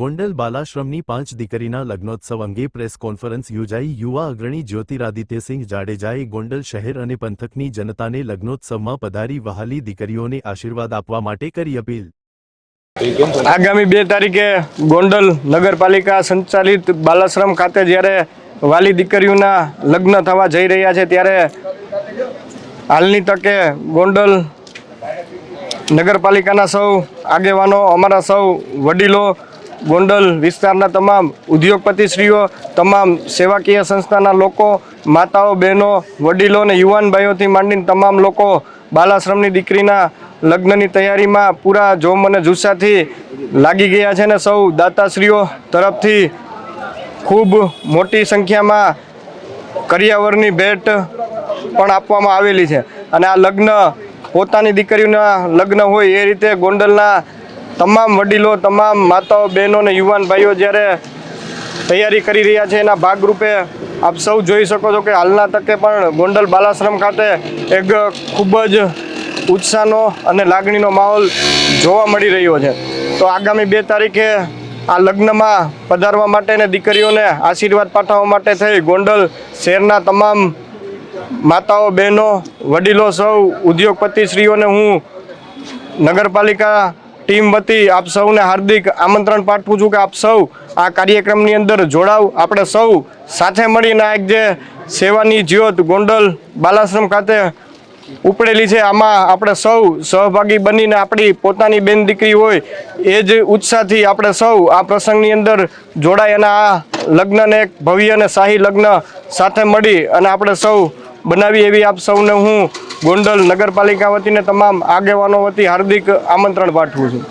ગોંડલ બાલાશ્રમની પાંચ દીકરીના લગ્નોત્સવ અંગે પ્રેસ કોન્ફરન્સ યોજાઈ. યુવા અગ્રણી જ્યોતિરાદિત્યસિંહ જાડેજાએ ગોંડલ શહેર અને પંથકની જનતાને લગ્નોત્સવમાં પધારી વહાલી દીકરીઓને આશીર્વાદ આપવા માટે કરી અપીલ. આગામી બે તારીખે ગોંડલ નગરપાલિકા સંચાલિત બાલાશ્રમ ખાતે જ્યારે વાલી દીકરીઓના લગ્ન થવા જઈ રહ્યા છે, ત્યારે હાલની તકે ગોંડલ નગરપાલિકાના સૌ આગેવાનો, અમારા સૌ વડીલો ગોંડલ વિસ્તારના તમામ ઉદ્યોગપતિશ્રીઓ, તમામ સેવાકીય સંસ્થાના લોકો, માતાઓ, બહેનો, વડીલો અને યુવાન ભાઈઓથી માંડીને તમામ લોકો બાલાશ્રમની દીકરીના લગ્નની તૈયારીમાં પૂરા જોમ અને જુસ્સાથી લાગી ગયા છે ને સૌ દાતાશ્રીઓ તરફથી ખૂબ મોટી સંખ્યામાં કરિયાવરની ભેટ પણ આપવામાં આવેલી છે. અને આ લગ્ન પોતાની દીકરીઓના લગ્ન હોય એ રીતે ગોંડલના તમામ વડીલો, તમામ માતાઓ, બહેનો અને યુવાન ભાઈઓ જ્યારે તૈયારી કરી રહ્યા છે, એના ભાગરૂપે આપ સૌ જોઈ શકો છો કે હાલના તકે પણ ગોંડલ બાલાશ્રમ ખાતે એક ખૂબ જ ઉત્સાહનો અને લાગણીનો માહોલ જોવા મળી રહ્યો છે. તો આગામી બે તારીખે આ લગ્નમાં પધારવા માટે ને દીકરીઓને આશીર્વાદ પાઠવવા માટે થઈ ગોંડલ શહેરના તમામ માતાઓ, બહેનો, વડીલો, સૌ ઉદ્યોગપતિશ્રીઓને હું નગરપાલિકા ટીમ વતી આપ સૌને હાર્દિક આમંત્રણ પાઠવું છું કે આપ સૌ આ કાર્યક્રમની અંદર જોડાવ. આપણે સૌ સાથે મળીને આ એક જે સેવાની જ્યોત ગોંડલ બાલાશ્રમ ખાતે ઉપડેલી છે, આમાં આપણે સૌ સહભાગી બનીને આપણી પોતાની બેન દીકરી હોય એ જ ઉત્સાહથી આપણે સૌ આ પ્રસંગની અંદર જોડાય અને આ લગ્નને એક ભવ્ય અને શાહી લગ્ન સાથે મળી અને આપણે સૌ બનાવી એવી આપ સૌને હું ગોંડલ નગરપાલિકા વતીને તમામ આગેવાનો વતી હાર્દિક આમંત્રણ પાઠવું છું.